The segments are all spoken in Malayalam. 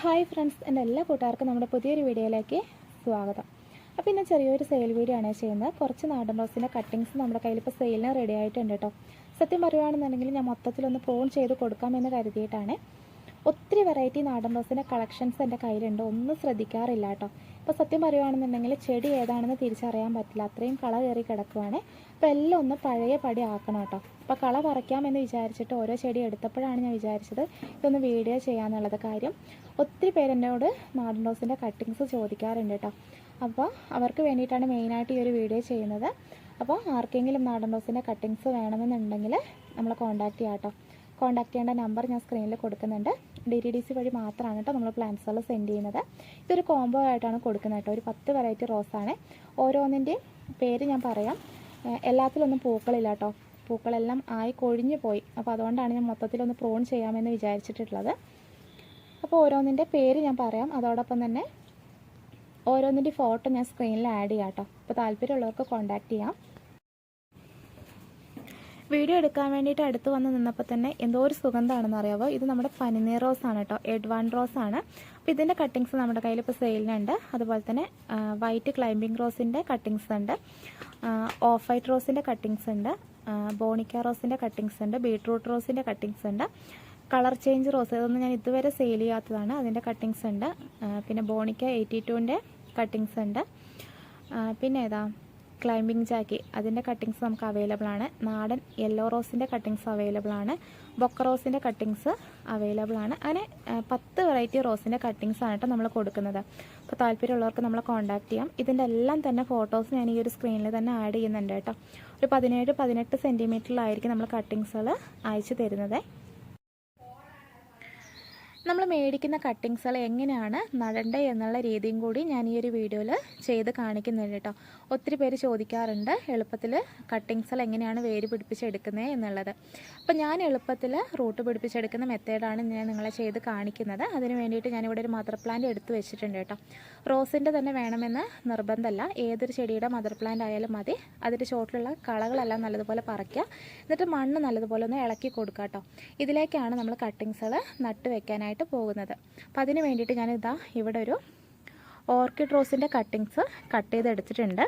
ഹായ് ഫ്രണ്ട്സ് എന്റെ എല്ലാ കൂട്ടുകാർക്കും നമ്മുടെ പുതിയൊരു വീഡിയോയിലേക്ക് സ്വാഗതം. അപ്പോൾ ഇന്ന് ചെറിയൊരു സെയിൽ വീഡിയോ ആണ് ചെയ്യുന്നത്. കുറച്ച് നാടൻ റോസിന്റെ കട്ടിങ്സ് നമ്മുടെ കയ്യിൽ ഇപ്പോൾ സെയിലിന് റെഡി ആയിട്ടുണ്ട് കേട്ടോ. സത്യം പറയുകയാണെന്നുണ്ടെങ്കിൽ ഞാൻ മൊത്തത്തിലൊന്ന് പ്രോൺ ചെയ്ത് കൊടുക്കാമെന്ന് കരുതിയിട്ടാണ്. ഒത്തിരി വെറൈറ്റി നാടൻ റോസിന്റെ കളക്ഷൻസ് എന്റെ കയ്യിലുണ്ട്. ഒന്നും ശ്രദ്ധിക്കാറില്ല കേട്ടോ. ഇപ്പോൾ സത്യം പറയുകയാണെന്നുണ്ടെങ്കിൽ ചെടി ഏതാണെന്ന് തിരിച്ചറിയാൻ പറ്റില്ല. അത്രയും കള കയറി കിടക്കുവാണ്. അപ്പോൾ എല്ലാം ഒന്ന് പഴയ പടി ആക്കണം കേട്ടോ. അപ്പോൾ കള പറിക്കാമെന്ന് വിചാരിച്ചിട്ട് ഓരോ ചെടി എടുത്തപ്പോഴാണ് ഞാൻ വിചാരിച്ചത് ഇതൊന്ന് വീഡിയോ ചെയ്യാമെന്നുള്ളത് കാര്യം. ഒത്തിരി പേരെന്നോട് നാടൻ റോസിന്റെ കട്ടിങ്സ് ചോദിക്കാറുണ്ട് കേട്ടോ. അപ്പോൾ അവർക്ക് വേണ്ടിയിട്ടാണ് മെയിനായിട്ട് ഈ ഒരു വീഡിയോ ചെയ്യുന്നത്. അപ്പോൾ ആർക്കെങ്കിലും നാടൻ റോസിന്റെ കട്ടിങ്സ് വേണമെന്നുണ്ടെങ്കിൽ നമ്മളെ കോൺടാക്റ്റ് ചെയ്യാം കേട്ടോ. കോൺടാക്ട് ചെയ്യേണ്ട നമ്പർ ഞാൻ സ്ക്രീനിൽ കൊടുക്കുന്നുണ്ട്. ഡി ടി ഡി സി വഴി മാത്രമാണ് കേട്ടോ നമ്മൾ പ്ലാന്റ്സുകൾ സെൻഡ് ചെയ്യുന്നത്. ഇതൊരു കോംബോ ആയിട്ടാണ് കൊടുക്കുന്നത് കേട്ടോ ഒരു പത്ത് വെറൈറ്റി റോസാണ് ഓരോന്നിന്റെയും പേര് ഞാൻ പറയാം. എല്ലാത്തിലൊന്നും പൂക്കളില്ല കേട്ടോ പൂക്കളെല്ലാം ആയി കൊഴിഞ്ഞു പോയി. അപ്പോൾ അതുകൊണ്ടാണ് ഞാൻ മൊത്തത്തിലൊന്ന് പ്രോൺ ചെയ്യാമെന്ന് വിചാരിച്ചിട്ടുള്ളത്. അപ്പോൾ ഓരോന്നിന്റെ പേര് ഞാൻ പറയാം. അതോടൊപ്പം തന്നെ ഓരോന്നിന്റെ ഫോട്ടോ ഞാൻ സ്ക്രീനിൽ ആഡ് ചെയ്യാം കേട്ടോ അപ്പോൾ താല്പര്യമുള്ളവർക്ക് കോൺടാക്റ്റ് ചെയ്യാം. വീഡിയോ എടുക്കാൻ വേണ്ടിയിട്ട് അടുത്ത് വന്ന് നിന്നപ്പോൾ തന്നെ എന്തോ ഒരു സുഗന്ധമാണെന്ന് അറിയാവോ? ഇത് നമ്മുടെ പനിനീർ റോസ് ആണ് കേട്ടോ. എഡ്വാൻ റോസ് ആണ്. അപ്പോൾ ഇതിന്റെ കട്ടിങ്സ് നമ്മുടെ കയ്യിൽ ഇപ്പോൾ സെയിലിനുണ്ട് അതുപോലെ തന്നെ വൈറ്റ് ക്ലൈംബിംഗ് റോസിന്റെ കട്ടിങ്സ് ഉണ്ട്. ഓഫ് വൈറ്റ് റോസിന്റെ കട്ടിങ്സ് ഉണ്ട്. ബോണിക്ക റോസിന്റെ കട്ടിങ്സ് ഉണ്ട്. ബീട്രൂട്ട് റോസിന്റെ കട്ടിങ്സ് ഉണ്ട്. കളർ ചേഞ്ച് റോസ് ഇതൊന്നും ഞാൻ ഇതുവരെ സെയിൽ ചെയ്യാത്തതാണ്. അതിന്റെ കട്ടിങ്സ് ഉണ്ട്. പിന്നെ ബോണിക്ക എയ്റ്റി ടുവിന്റെ കട്ടിങ്സ് ഉണ്ട്. പിന്നെ ഏതാ? ക്ലൈംബിംഗ് ജാക്കി അതിന്റെ കട്ടിങ്സ് നമുക്ക് അവൈലബിൾ ആണ്. നാടൻ യെല്ലോ റോസിന്റെ കട്ടിങ്സ് അവൈലബിൾ ആണ്. ബൊക്ക റോസിന്റെ കട്ടിങ്സ് അവൈലബിൾ ആണ്. അങ്ങനെ പത്ത് വെറൈറ്റി റോസിന്റെ കട്ടിങ്സ് ആണ് കേട്ടോ നമ്മൾ കൊടുക്കുന്നത്. അപ്പോൾ താല്പര്യമുള്ളവർക്ക് നമ്മളെ കോൺടാക്ട് ചെയ്യാം. ഇതിന്റെ എല്ലാം തന്നെ ഫോട്ടോസ് ഞാൻ ഈ ഒരു സ്ക്രീനിൽ തന്നെ ആഡ് ചെയ്യുന്നുണ്ട് കേട്ടോ ഒരു പതിനേഴ് പതിനെട്ട് സെന്റിമീറ്ററിലായിരിക്കും നമ്മൾ കട്ടിങ്സുകൾ അയച്ചു തരുന്നത്. നമ്മൾ മേടിക്കുന്ന കട്ടിങ്സുകൾ എങ്ങനെയാണ് നടണ്ടേ എന്നുള്ള രീതിയും കൂടി ഞാൻ ഈ ഒരു വീഡിയോയിൽ ചെയ്ത് കാണിക്കുന്നുണ്ട് കേട്ടോ. ഒത്തിരി പേര് ചോദിക്കാറുണ്ട് എളുപ്പത്തിൽ കട്ടിങ്സുകൾ എങ്ങനെയാണ് വേര് പിടിപ്പിച്ചെടുക്കുന്നത് എന്നുള്ളത്. അപ്പോൾ ഞാൻ എളുപ്പത്തിൽ റൂട്ട് പിടിപ്പിച്ചെടുക്കുന്ന മെത്തേഡാണ് ഞാൻ നിങ്ങളെ ചെയ്ത് കാണിക്കുന്നത്. അതിന് വേണ്ടിയിട്ട് ഞാനിവിടെ ഒരു മദർ പ്ലാന്റ് എടുത്ത് വെച്ചിട്ടുണ്ട് കേട്ടോ. റോസിന്റെ തന്നെ വേണമെന്ന് നിർബന്ധമല്ല. ഏതൊരു ചെടിയുടെ മദർ പ്ലാന്റ് ആയാലും മതി. അതിന്റെ ചോട്ടിലുള്ള കളകളെല്ലാം നല്ലതുപോലെ പറിക്കുക. എന്നിട്ട് മണ്ണ് നല്ലതുപോലെ ഒന്ന് ഇളക്കി കൊടുക്കുക കേട്ടോ. ഇതിലേക്കാണ് നമ്മൾ കട്ടിങ്സുകൾ നട്ട് വെക്കാനായിട്ട് പോകുന്നത്. അപ്പോൾ അതിന് വേണ്ടിയിട്ട് ഞാനിതാ ഇവിടെ ഒരു ഓർക്കിഡ് റോസിന്റെ കട്ടിങ്സ് കട്ട് ചെയ്തെടുത്തിട്ടുണ്ട്.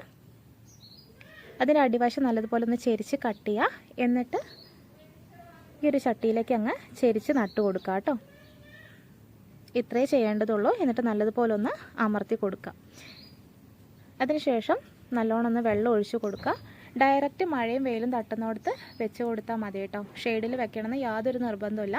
അതിന്റെ അടിവശം നല്ലതുപോലെ ഒന്ന് ചെരിച്ച് കട്ട് ചെയ്യുക എന്നിട്ട് ഈ ഒരു ചട്ടിയിലേക്ക് അങ്ങ് ചെരിച്ച് നട്ട് കൊടുക്കുക കേട്ടോ. ഇത്രേ ചെയ്യേണ്ടതുള്ളൂ. എന്നിട്ട് നല്ലതുപോലെ ഒന്ന് അമർത്തി കൊടുക്കുക അതിനുശേഷം നല്ലോണം ഒന്ന് വെള്ളം ഒഴിച്ചു കൊടുക്കുക ഡയറക്റ്റ് മഴയും വെയിലും തട്ടുന്നിടത്ത് വെച്ച് കൊടുത്താൽ മതി കേട്ടോ. ഷെയ്ഡിൽ വെക്കണമെന്ന് യാതൊരു നിർബന്ധമില്ല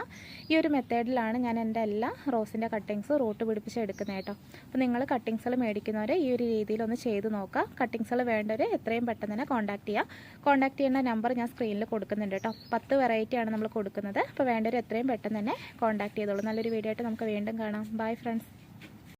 ഈ ഒരു മെത്തേഡിലാണ് ഞാൻ എന്റെ എല്ലാ റോസിന്റെ കട്ടിങ്സ് റൂട്ട് പിടിപ്പിച്ച് എടുക്കുന്നത് കേട്ടോ. അപ്പോൾ നിങ്ങൾ കട്ടിങ്സുകൾ മേടിക്കുന്നവർ ഈ ഒരു രീതിയിലൊന്ന് ചെയ്ത് നോക്കുക. കട്ടിങ്സുകൾ വേണ്ടവർ എത്രയും പെട്ടെന്ന് തന്നെ കോൺടാക്ട് ചെയ്യുക. കോൺടാക്ട് ചെയ്യേണ്ട നമ്പർ ഞാൻ സ്ക്രീനിൽ കൊടുക്കുന്നുണ്ട് കേട്ടോ. പത്ത് വെറൈറ്റിയാണ് നമ്മൾ കൊടുക്കുന്നത്. അപ്പോൾ വേണ്ടവർ എത്രയും പെട്ടെന്ന് തന്നെ കോൺടാക്ട് ചെയ്തോളൂ. നല്ലൊരു വീഡിയോ ആയിട്ട് നമുക്ക് വീണ്ടും കാണാം. Bye friends